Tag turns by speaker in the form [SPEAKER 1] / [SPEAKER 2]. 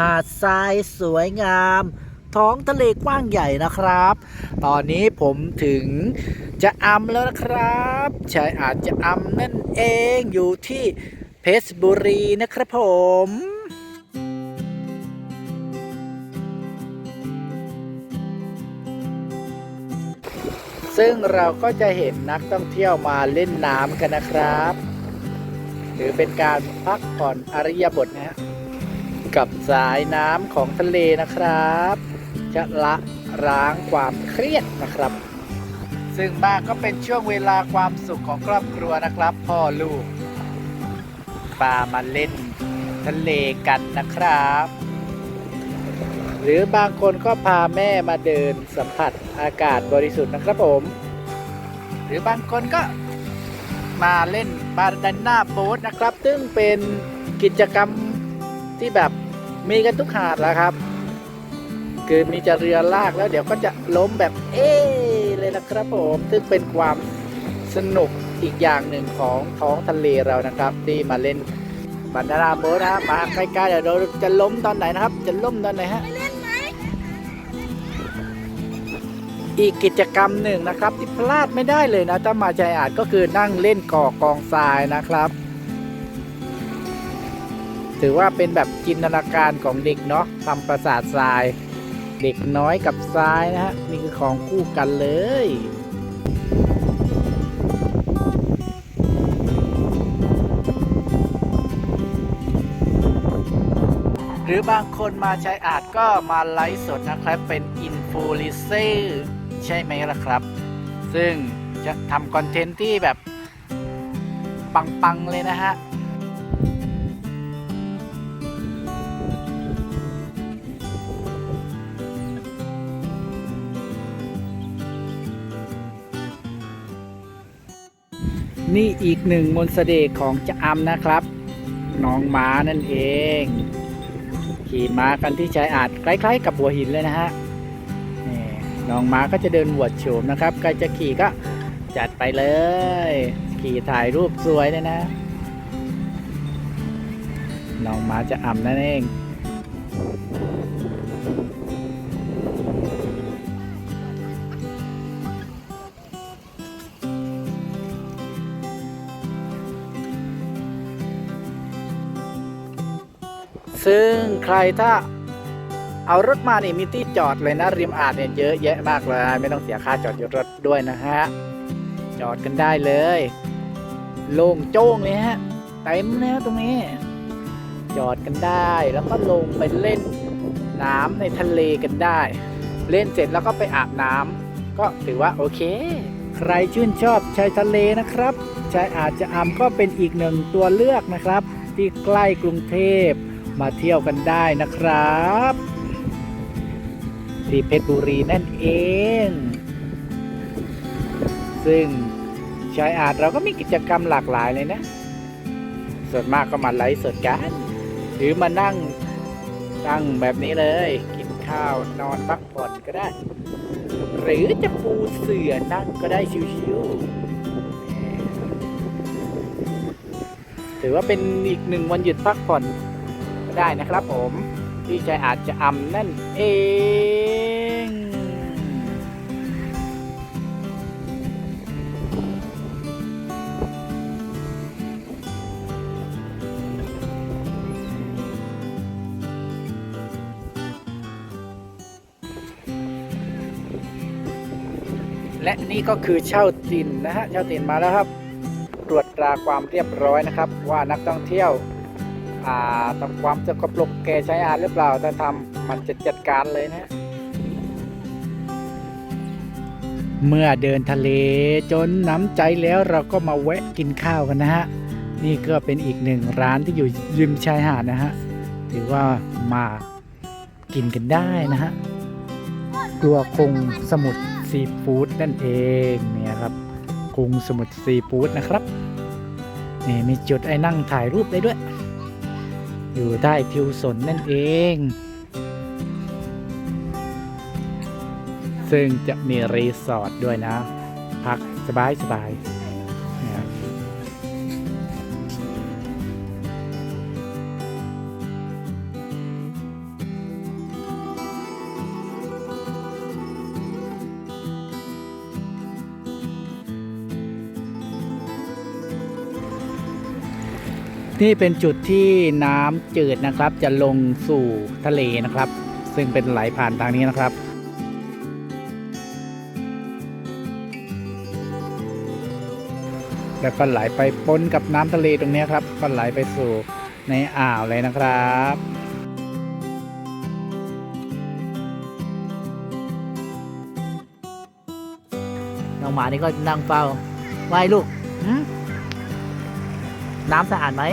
[SPEAKER 1] หาดทรายสวยงาม ท้องทะเลกว้างใหญ่นะครับ ตอนนี้ผมถึงจะอำแล้วนะครับชายอาจจะอำนั่นเองอยู่ที่เพชรบุรีนะครับผมซึ่งเราก็จะเห็นนักท่องเที่ยวมาเล่นน้ำกันนะครับ หรือเป็นการพักผ่อนอริยบทนะฮะ กับสายน้ำของทะเลนะครับ จะละล้างความเครียดนะครับ ซึ่งบ้างก็เป็นช่วงเวลาความสุขของครอบครัวนะครับ พ่อลูกปามาเล่นทะเลกันนะครับ หรือบางคนก็พาแม่มาเดินสัมผัสอากาศบริสุทธิ์นะครับผม หรือบางคนก็มาเล่นบาร์ดันน่าโบ๊ทนะครับ ซึ่งเป็นกิจกรรม ที่แบบมีกันทุกหาดแล้วครับ คือมีจะเรือลากแล้วเดี๋ยวก็จะล้มแบบเอ๊เลยนะครับผมซึ่งเป็นความสนุกอีกอย่างหนึ่งของท้องทะเลเรานะครับ ที่มาเล่นบาร์ดันน่าโบนะฮะมาใกล้ๆเดี๋ยวเราจะล้มตอนไหนนะครับ จะล้มตอนไหนฮะอีกกิจกรรมหนึ่งนะครับ ที่พลาดไม่ได้เลยนะถ้ามาชายหาดก็คือนั่งเล่นก่อกองทรายนะครับ ถือว่าเป็นแบบจินตนาการของเด็กเนาะทำประสาททราย เด็กน้อยกับทรายนะฮะ นี่คือของคู่กันเลยหรือบางคนมาชายอาดก็มาไลฟ์สดนะครับ เป็นอินฟลูเอนเซอร์ใช่ไหมล่ะครับ ซึ่งจะทำคอนเทนต์ที่แบบ ปัง ๆ เลยนะฮะ นี่อีกหนึ่งมนต์เสน่ห์ของจะอำนะครับน้องม้านั่นเอง ขี่ม้ากันที่ชายอาดคล้าย ๆ กับหัวหินเลยนะฮะนี่น้องม้าก็จะเดินหวดโฉมนะครับใครจะขี่ก็จัดไปเลย ขี่ถ่ายรูปสวยเลยนะน้องม้าจะอ่ำนั่นเอง ซึ่งใครถ้าเอารถมานี่มีที่จอดเลยนะริมอาดเนี่ยเยอะแยะมากเลย ไม่ต้องเสียค่าจอดรถด้วยนะฮะ จอดกันได้เลย โล่งโจ้งเลยฮะเต็มแล้วตรงนี้ จอดกันได้แล้วก็ลงไปเล่นน้ำในทะเลกันได้ เล่นเสร็จแล้วก็ไปอาบน้ำก็ถือว่าโอเค ใครชื่นชอบชายทะเลนะครับชายอาจจะอำก็เป็นอีกหนึ่งตัวเลือกนะครับ ที่ใกล้กรุงเทพ มาเที่ยวกันได้นะครับที่เพชรบุรีนั่นเอง ซึ่งชายอาดเราก็มีกิจกรรมหลากหลายเลยนะ ส่วนมากก็มาไลฟ์สดกันหรือมานั่งนั่งแบบนี้เลย กินข้าวนอนพักผ่อนก็ได้ หรือจะปูเสื่อนั่งก็ได้ชิวๆถือว่าเป็นอีกหนึ่งวันหยุดพักผ่อน ก็ได้นะครับผมที่ชายอาจจะอำนั่นเองและนี่ก็คือเช่าตินนะฮะเช่าตินมาแล้วครับ ตรวจตราความเรียบร้อยนะครับ ว่านักท่องเที่ยว ทำความสกปรกแกใช้อาหรือเปล่าถ้าทำมันจะจัดการเลยนะ เมื่อเดินทะเลจนน้ำใจแล้วเราก็มาแวะกินข้าวกันนะฮะ นี่ก็เป็นอีกหนึ่งร้านที่อยู่ริมชายหาดนะฮะถือว่ามากินกันได้นะฮะครัวคงสมุทรซีฟู้ดนั่นเองเนี่ยครับกรุงสมุทรซีฟู้ดนะครับนี่มีจุดไอ้นั่งถ่ายรูปได้ด้วย อยู่ได้ทิวสนนั่นเอง ซึ่งจะมีรีสอร์ทด้วยนะ พักสบายสบาย นี่เป็นจุดที่น้ำจืดนะครับ จะลงสู่ทะเลนะครับ ซึ่งเป็นไหลผ่านทางนี้นะครับแล้วก็ไหลไปปนกับน้ำทะเลตรงนี้ครับก็ไหลไปสู่ในอ่าวเลยนะครับน้องหมานี่ก็นั่งเฝ้าไหวลูกหื น้ำสะอาดไหม